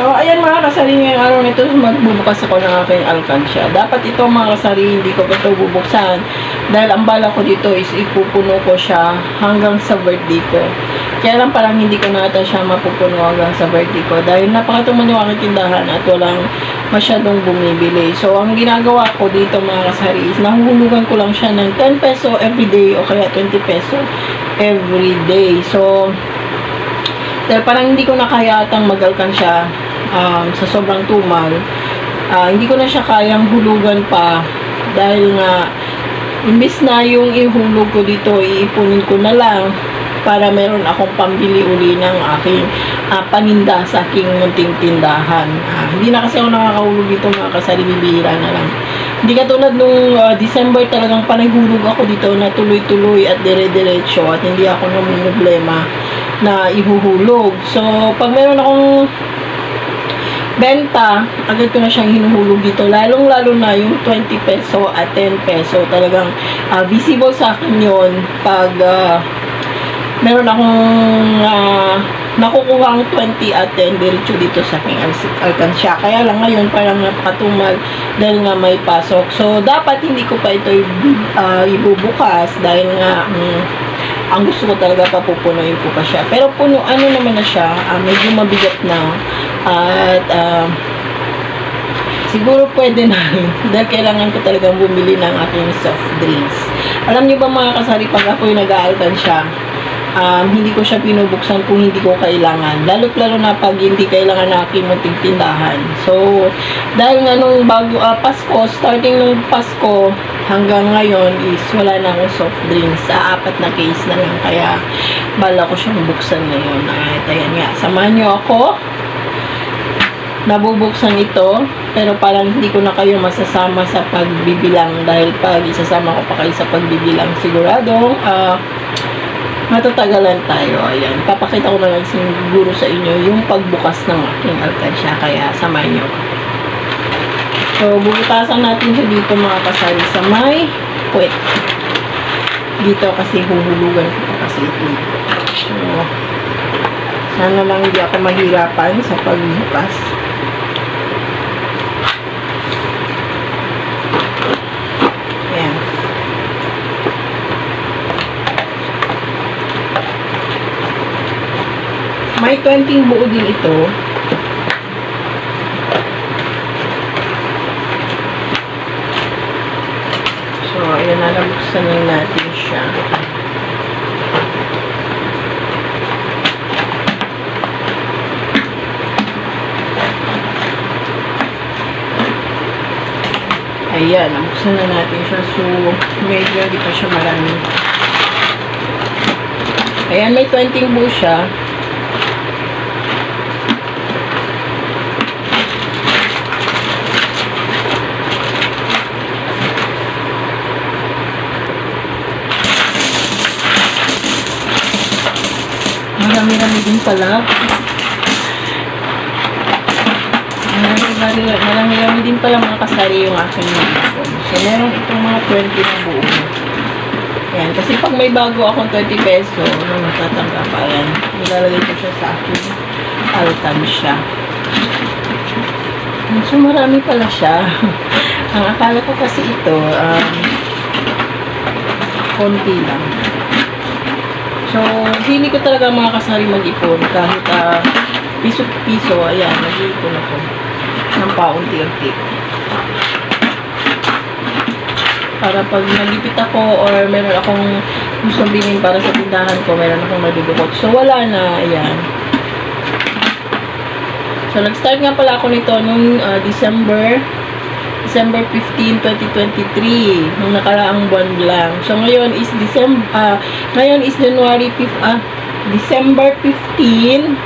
So, ayan mga kasari ngayong araw nito, magbubukas ako ng aking alkansya. Dapat ito mga kasari, hindi ko ito bubuksan. Dahil ang bala ko dito is ipupuno ko siya hanggang sa birthday ko. Kaya lang parang hindi ko na ata siya mapupuno hanggang sa birthday ko. Dahil napakatuman yung aking tindahan at walang masyadong bumibili. So, ang ginagawa ko dito mga kasari is nahuhulugan ko lang siya ng 10 peso every day o kaya 20 peso every day. So, dahil parang hindi ko na kaya atang mag-alkansya um, sa sobrang tumal. Ah, hindi ko na siya kayang hulugan pa dahil nga imbis na yung ihulog ko dito, iipunin ko na lang para meron akong pambili uli ng aking ah, paninda sa aking munting tindahan. Ah, hindi na kasi ako nakakahulog dito mga kasali, bibihira na lang. Hindi katulad nung ah, December talagang panaghulog ako dito na tuloy-tuloy at dire-diretso at hindi ako nang problema na ihuhulog. So, pag meron akong benta, agad ko na siyang hinuhulog dito. Lalong-lalo na yung 20 peso at 10 peso. Talagang ah, visible sa akin yun pag ah, meron akong uh, nakukuha ang 20 at 10 diretso dito sa aking al- alkansya. Kaya lang ngayon parang napakatumal dahil nga may pasok. So, dapat hindi ko pa ito ah, ibubukas dahil nga mm, ang gusto ko talaga papupunuin ko pa siya. Pero puno, ano naman na siya, ah, medyo mabigat na at ah, siguro pwede na dahil kailangan ko talagang bumili ng aking soft drinks. Alam niyo ba mga kasari, pag ako yung nag-aalkan siya, um, hindi ko siya binubuksan kung hindi ko kailangan. Lalo't lalo na pag hindi kailangan na aking munting tindahan. So, dahil nga nung bago, ah, Pasko, starting nung Pasko hanggang ngayon is wala na akong soft drinks. Sa apat na case na lang. Kaya, bala ko siyang buksan ngayon. At ayan nga, samahan niyo ako nabubuksan ito pero parang hindi ko na kayo masasama sa pagbibilang dahil pag isasama ko pa kayo sa pagbibilang siguradong ah matatagalan tayo. Ayan papakita ko na lang siguro sa inyo yung pagbukas ng aking alkansya kaya samahan nyo so bubutasan natin siya dito mga kasari sa may puwet. Dito kasi huhulugan ko kasi ito. So sana lang hindi ako mahirapan sa pagbukas Ayan. May 20 buo din ito. So, ayan na, nabuksan na natin siya. Ayan, nabuksan na natin siya. So, medyo hindi pa siya marami. Ayan, may 20 buo siya. Marami-rami din pala. Marami-rami din pala mga kasari yung aking mga So, meron itong mga 20 na buo. Yan. Kasi pag may bago akong 20 peso, ano matatanggap pa yan. Nilalagay ko siya sa aking alkansya. So, marami pala siya. Ang akala ko kasi ito, um, konti lang. So, hindi ko talaga mga kasari mag-ipon kahit uh, piso-piso, ayan, nag-iipon ako ng paunti-unti. Para pag nalipit ako or meron akong gusto bilhin para sa tindahan ko, meron akong madudukot. So, wala na, ayan. So, nag-start nga pala ako nito nung uh, December December 15, 2023. Nung nakaraang buwan lang. So, ngayon is December, ah, ngayon is January 5, ah, December 15,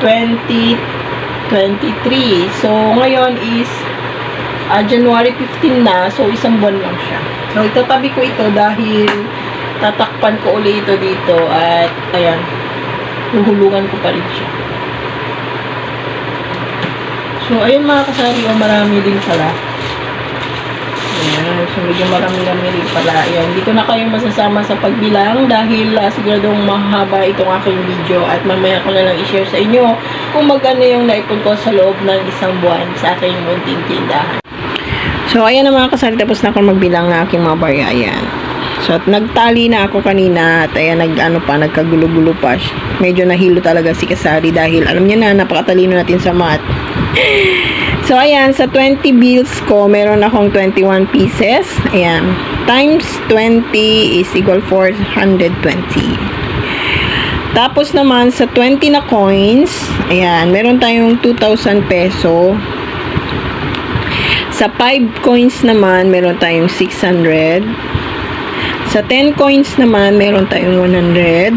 2023. So, ngayon is ah, January 15 na. So, isang buwan lang siya. So, itatabi ko ito dahil tatakpan ko uli ito dito at, ayan, huhulungan ko pa rin siya. So, ayun mga kasari, oh, marami din pala. Ayan, so medyo marami-rami rin pala. Ayan, ko na kayo masasama sa pagbilang dahil uh, siguradong mahaba itong aking video at mamaya ko na lang i-share sa inyo kung magkano yung naipon ko sa loob ng isang buwan sa aking munting tindahan. So, ayan na mga kasari, tapos na ako magbilang ng aking mga barya. Ayan. So, at nagtali na ako kanina at ayan, nag, ano pa, nagkagulo-gulo pa. Medyo nahilo talaga si Kasari dahil alam niya na, napakatalino natin sa math. So, ayan, sa 20 bills ko, meron akong 21 pieces. Ayan. Times 20 is equal 420. Tapos naman, sa 20 na coins, ayan, meron tayong 2,000 peso. Sa 5 coins naman, meron tayong 600. Sa 10 coins naman, meron tayong 100.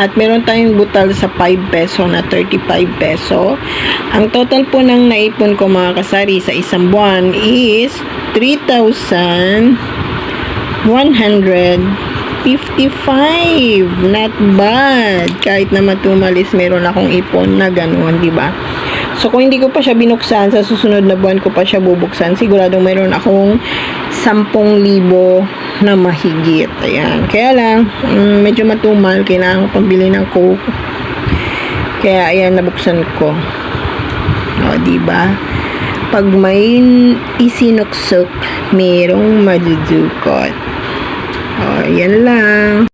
At meron tayong butal sa 5 peso na 35 peso. Ang total po ng naipon ko mga kasari sa isang buwan is 3,155. Not bad. Kahit na matumalis, meron akong ipon na ganun, di ba? So, kung hindi ko pa siya binuksan, sa susunod na buwan ko pa siya bubuksan, siguradong meron akong 10,000 na mahigit. Ayan. Kaya lang, mm, medyo matumal. Kailangan ko pambili ng coke. Kaya, ayan, nabuksan ko. O, di ba? Pag may isinuksok, merong madudukot. O, yan lang.